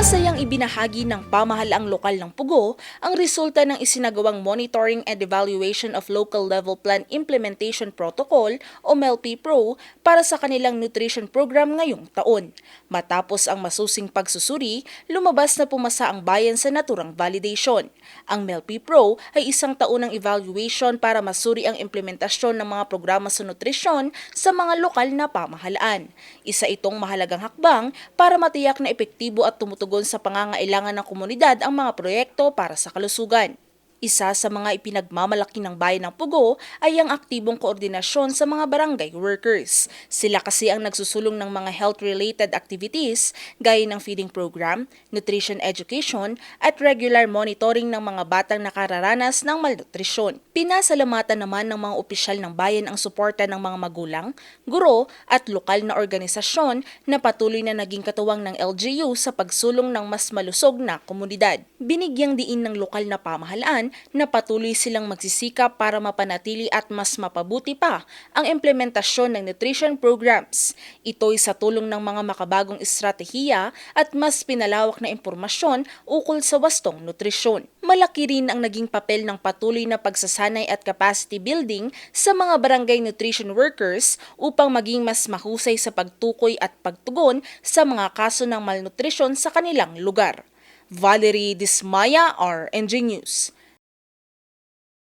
Masayang ibinahagi ng pamahalaang lokal ng Pugo ang resulta ng isinagawang Monitoring and Evaluation of Local Level Plan Implementation Protocol o MELP Pro para sa kanilang nutrition program ngayong taon. Matapos ang masusing pagsusuri, lumabas na pumasa ang bayan sa naturang validation. Ang MELP Pro ay isang taunang evaluation para masuri ang implementasyon ng mga programa sa nutrisyon sa mga lokal na pamahalaan. Isa itong mahalagang hakbang para matiyak na epektibo at tumutugon sa pangangailangan ng komunidad ang mga proyekto para sa kalusugan. Isa sa mga ipinagmamalaki ng bayan ng Pugo ay ang aktibong koordinasyon sa mga barangay workers. Sila kasi ang nagsusulong ng mga health-related activities gaya ng feeding program, nutrition education at regular monitoring ng mga batang nakararanas ng malnutrisyon. Pinasalamatan naman ng mga opisyal ng bayan ang suporta ng mga magulang, guro at lokal na organisasyon na patuloy na naging katuwang ng LGU sa pagsulong ng mas malusog na komunidad. Binigyang diin ng lokal na pamahalaan na patuloy silang magsisikap para mapanatili at mas mapabuti pa ang implementasyon ng nutrition programs. Ito'y sa tulong ng mga makabagong estratehiya at mas pinalawak na impormasyon ukol sa wastong nutrisyon. Malaki rin ang naging papel ng patuloy na pagsasanay at capacity building sa mga barangay nutrition workers upang maging mas mahusay sa pagtukoy at pagtugon sa mga kaso ng malnutrisyon sa kanilang lugar. Valerie Dismaya, RNG News.